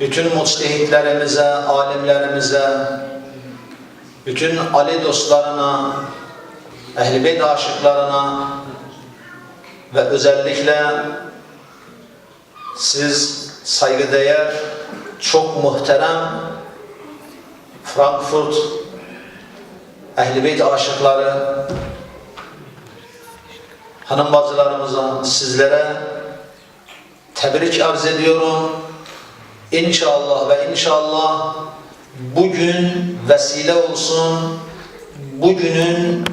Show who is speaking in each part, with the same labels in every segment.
Speaker 1: bütün mustehitlerimize, alimlerimize, bütün Ali dostlarına, ehl-i beyt aşıklarına ve özellikle siz saygıdeğer, çok muhterem Frankfurt ehl-i beyt aşıkları, hanım bacılarımıza, sizlere tebrik arz ediyorum. İnşallah ve inşallah bugün vesile olsun, bugünün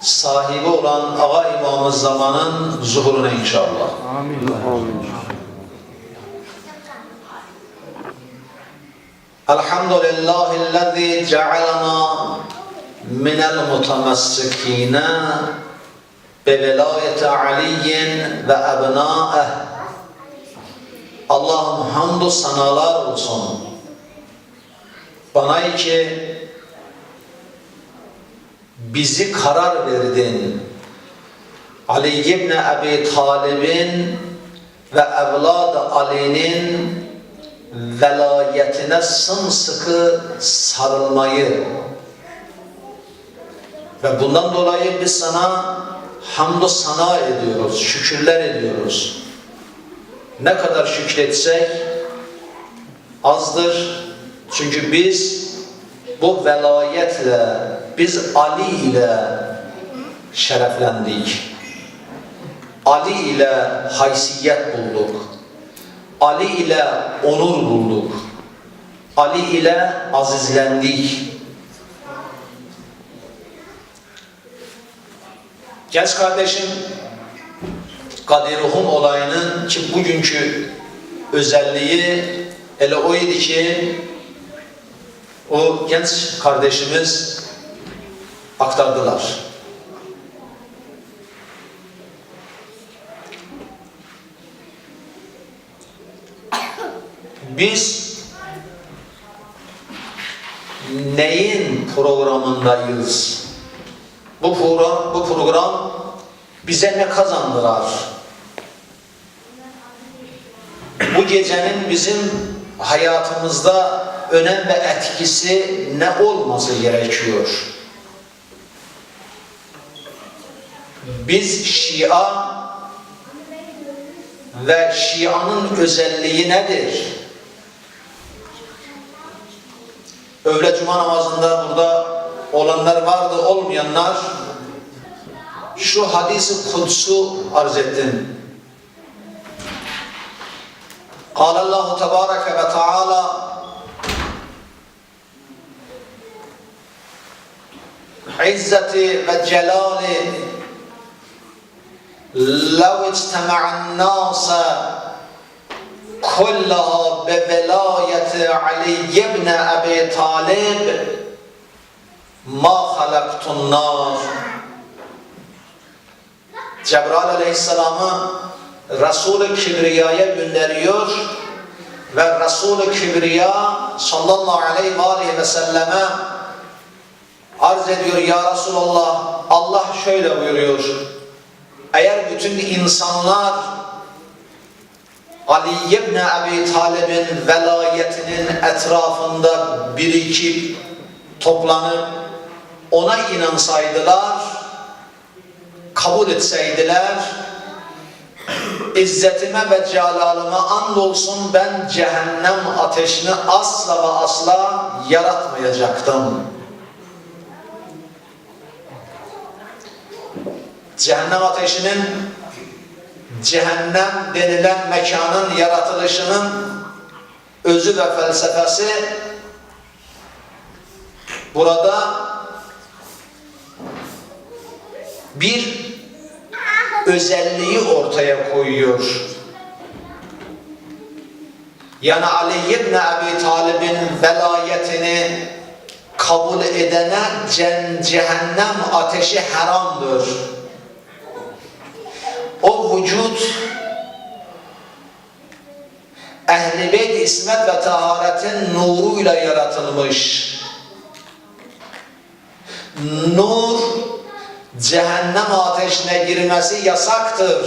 Speaker 1: sahibi olan Ağa İmamı Zaman'ın zuhuruna inşallah. Elhamdülillahi'llezî cealena minel mutamassikîne bevelayeti Aliyin ve ebnâeh Allah'ım hamdü sanalar olsun. Bana ki bizi karar verdin. Ali ibn Ebi Talib'in ve evladı Ali'nin velayetine sımsıkı sarılmayı ve bundan dolayı biz sana hamdü sana ediyoruz, şükürler ediyoruz. Ne kadar şükretsek azdır. Çünkü biz bu velayetle, biz Ali ile şereflendik. Ali ile haysiyet bulduk. Ali ile onur bulduk. Ali ile azizlendik. Genç kardeşim, Kadiruhum olayının ki bugünkü özelliği ele oydu ki o genç kardeşimiz aktardılar. Biz neyin programındayız? Bu program, bu program bize ne kazandırar? Bu gecenin bizim hayatımızda önem ve etkisi ne olması gerekiyor? Biz Şia ve Şia'nın özelliği nedir? Öğle cuma namazında burada olanlar vardı, olmayanlar şu hadisi kudsu arz ettim. قال الله تبارك وتعالى عزتي وجلالي لو اجتمع الناس كلها بولاية علي بن أبي طالب ma halaktun nar Cebrail aleyhisselamı Resul-i Kibriya'ya gönderiyor ve Resul-i Kibriya sallallahu aleyhi ve, selleme arz ediyor ya Resulallah Allah şöyle buyuruyor eğer bütün insanlar Ali ibn Abi Talib'in velayetinin etrafında birikip toplanıp ona inansaydılar kabul etseydiler İzzetime ve celalıma andolsun ben cehennem ateşini asla ve asla yaratmayacaktım. Cehennem ateşinin cehennem denilen mekanın yaratılışının özü ve felsefesi burada bir özelliği ortaya koyuyor. Yani Ali ibn Abi Talib'in velayetini kabul edene cehennem ateşi haramdır. O vücut Ehl-i Beyt İsmet ve Taharet'in nuruyla yaratılmış. Nur cehennem ateşine girmesi yasaktır.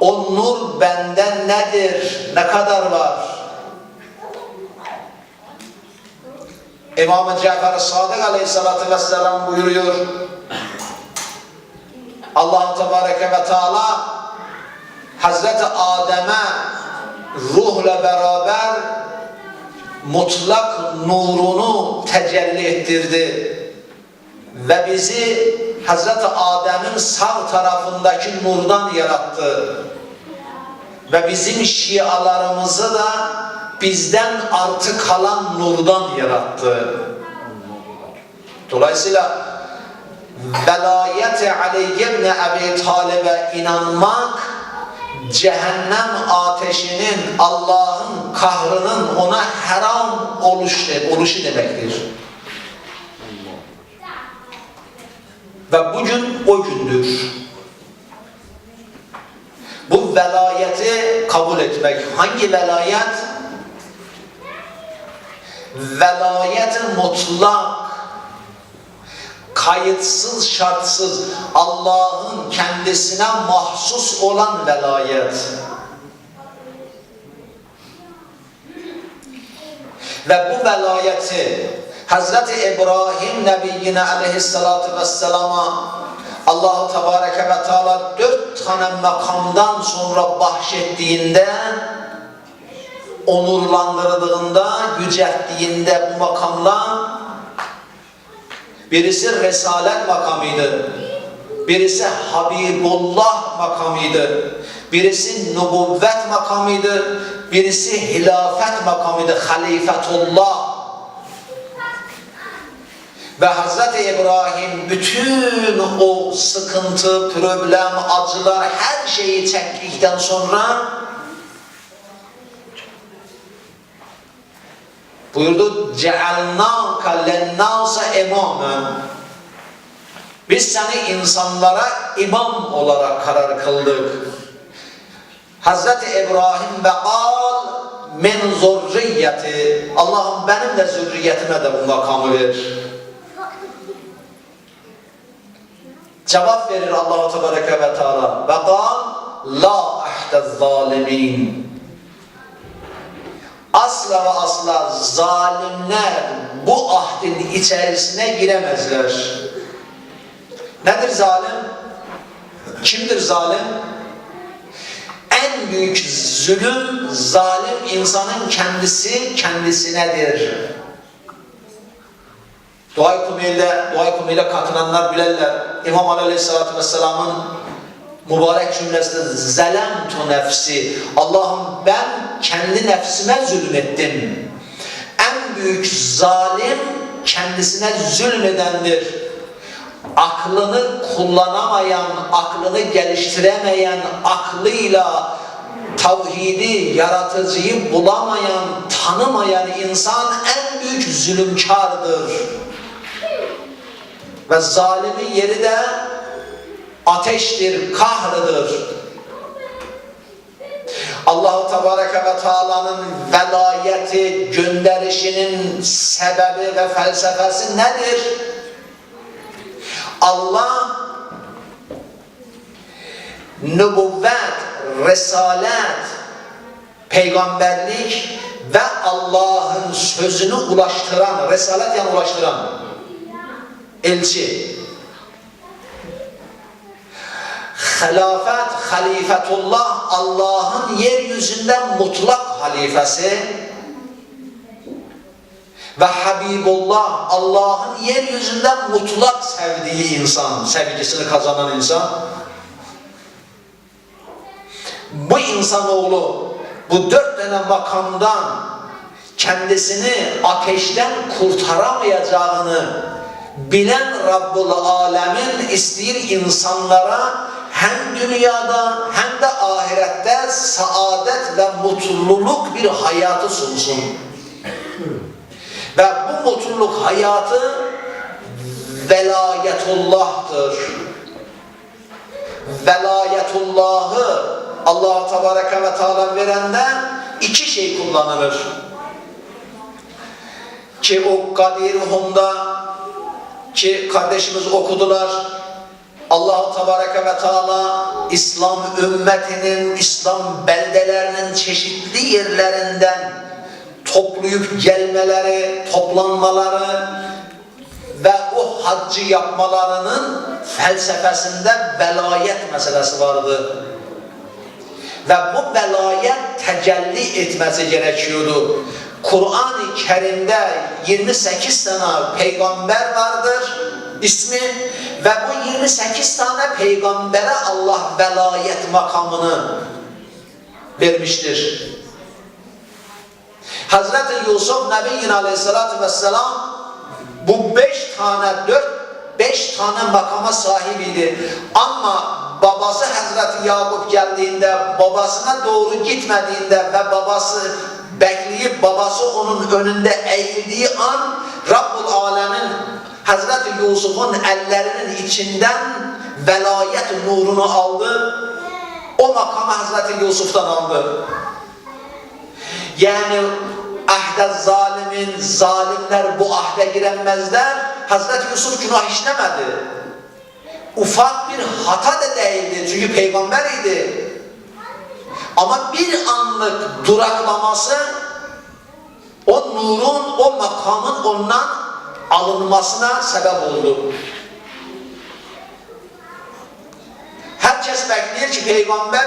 Speaker 1: O nur benden nedir? Ne kadar var? İmam-ı Cafer Sadık Aleyhisselatü Vesselam buyuruyor. Allah Tebareke ve Teala Hazreti Adem'e ruhla beraber mutlak nurunu tecelli ettirdi. Ve bizi Hazreti Adem'in sağ tarafındaki nurdan yarattı. Ve bizim şialarımızı da bizden artık kalan nurdan yarattı. Dolayısıyla velayeti Ali ibn Ebi Talib'e inanmak cehennem ateşinin Allah'ın kahrının ona haram oluş, oluşu demektir. Ve bugün o gündür. Bu velayeti kabul etmek. Hangi velayet? Velayet mutlak kayıtsız şartsız Allah'ın kendisine mahsus olan velayet. Ve bu velayeti Hazreti İbrahim Nebiyyine aleyhissalatu vesselama Allah-u Tebareke ve Teala dört tane makamdan sonra bahşettiğinde onurlandırdığında, yücelttiğinde bu makamla Birisi Resalet makamıydı. Birisi Habibullah makamıydı. Birisi Nubuvvet makamıydı. Birisi Hilafet makamıydı. Halifetullah. Ve Hz. İbrahim bütün o sıkıntı, problem, acılar her şeyi çektikten sonra buyurdu cealnâka lennâse imâmen biz seni insanlara imam olarak karar kıldık. Hazreti İbrahim ve kal min zurriyeti Allah'ım benim de zürriyetime de bu makamı ver. Cevap verir Allah-u Tebareke ve Teala ve kal la ahdez zalimin asla ve asla zalimler bu ahdin içerisine giremezler. Nedir zalim? Kimdir zalim? En büyük zulüm zalim insanın kendisi kendisinedir. Dua kumiyle, dua kumiyle katılanlar bilerler. İmam Ali Aleyhisselatü Vesselam'ın mübarek cümlesinde zelemtu nefsi Allah'ım ben kendi nefsime zulmettim. En büyük zalim kendisine zulmedendir. Aklını kullanamayan, aklını geliştiremeyen, aklıyla tavhidi, yaratıcıyı bulamayan, tanımayan insan en büyük zulümkardır. Ve zalimin yeri de ateştir, kahrıdır. Allahu Tebareke ve Teala'nın velayeti gönderişinin sebebi ve felsefesi nedir? Allah nübüvvet, resalet, peygamberlik ve Allah'ın sözünü ulaştıran, resalet yani ulaştıran elçi Hilafet, halifetullah Allah'ın yeryüzünde mutlak halifesi ve Habibullah Allah'ın yeryüzünde mutlak sevdiği insan, sevgisini kazanan insan. Bu insanoğlu bu dört tane makamdan kendisini ateşten kurtaramayacağını bilen Rabbul Alemin istiyor insanlara hem dünyada hem de ahirette saadet ve mutluluk bir hayatı sunsun. Ve bu mutluluk hayatı velayetullah'tır. Velayetullah'ı Allah Tebareke ve Teala verende iki şey kullanılır. Ki o Kadir Hum'da ki kardeşimiz okudular. Allahu Tebareke ve Teala İslam ümmetinin, İslam beldelerinin çeşitli yerlerinden toplayıp gelmeleri, toplanmaları ve o haccı yapmalarının felsefesinde velayet meselesi vardı. Ve bu velayet tecelli etmesi gerekiyordu. Kur'an-ı Kerim'de 28 tane peygamber vardır ismi ve bu 28 tane peygambere Allah velayet makamını vermiştir. Hazreti Yusuf Nebiyin Aleyhisselatü Vesselam bu beş tane, dört, beş tane makama sahibiydi. Ama babası Hazreti Yakup geldiğinde, babasına doğru gitmediğinde ve babası bekleyip babası onun önünde eğildiği an Rabbul Alemin Hazreti Yusuf'un ellerinin içinden velayet nurunu aldı. O makamı Hazreti Yusuf'tan aldı. Yani ahde zalimin, zalimler bu ahde giremezler. Hazreti Yusuf günah işlemedi. Ufak bir hata da değildi çünkü peygamber idi. Ama bir anlık duraklaması o nurun, o makamın ondan alınmasına sebep oldu. Herkes bekliyor ki peygamber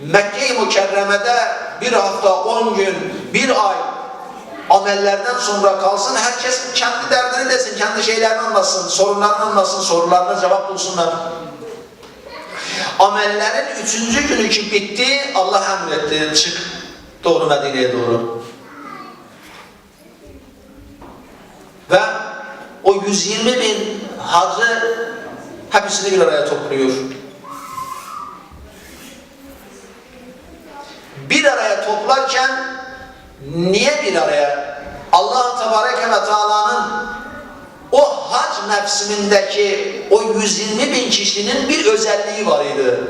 Speaker 1: Mekke-i Mükerreme'de bir hafta, on gün, bir ay amellerden sonra kalsın. Herkes kendi derdini desin, kendi şeylerini anlasın, sorunlarını anlasın, sorularına cevap bulsunlar. Amellerin üçüncü günü ki bitti, Allah emretti, çık doğru Medine'ye doğru. Ve o 120 bin hacı hepsini bir araya topluyor. bir araya toplarken niye bir araya? Allah Tebareke ve Teala'nın o hac mevsimindeki o 120 bin kişinin bir özelliği var idi.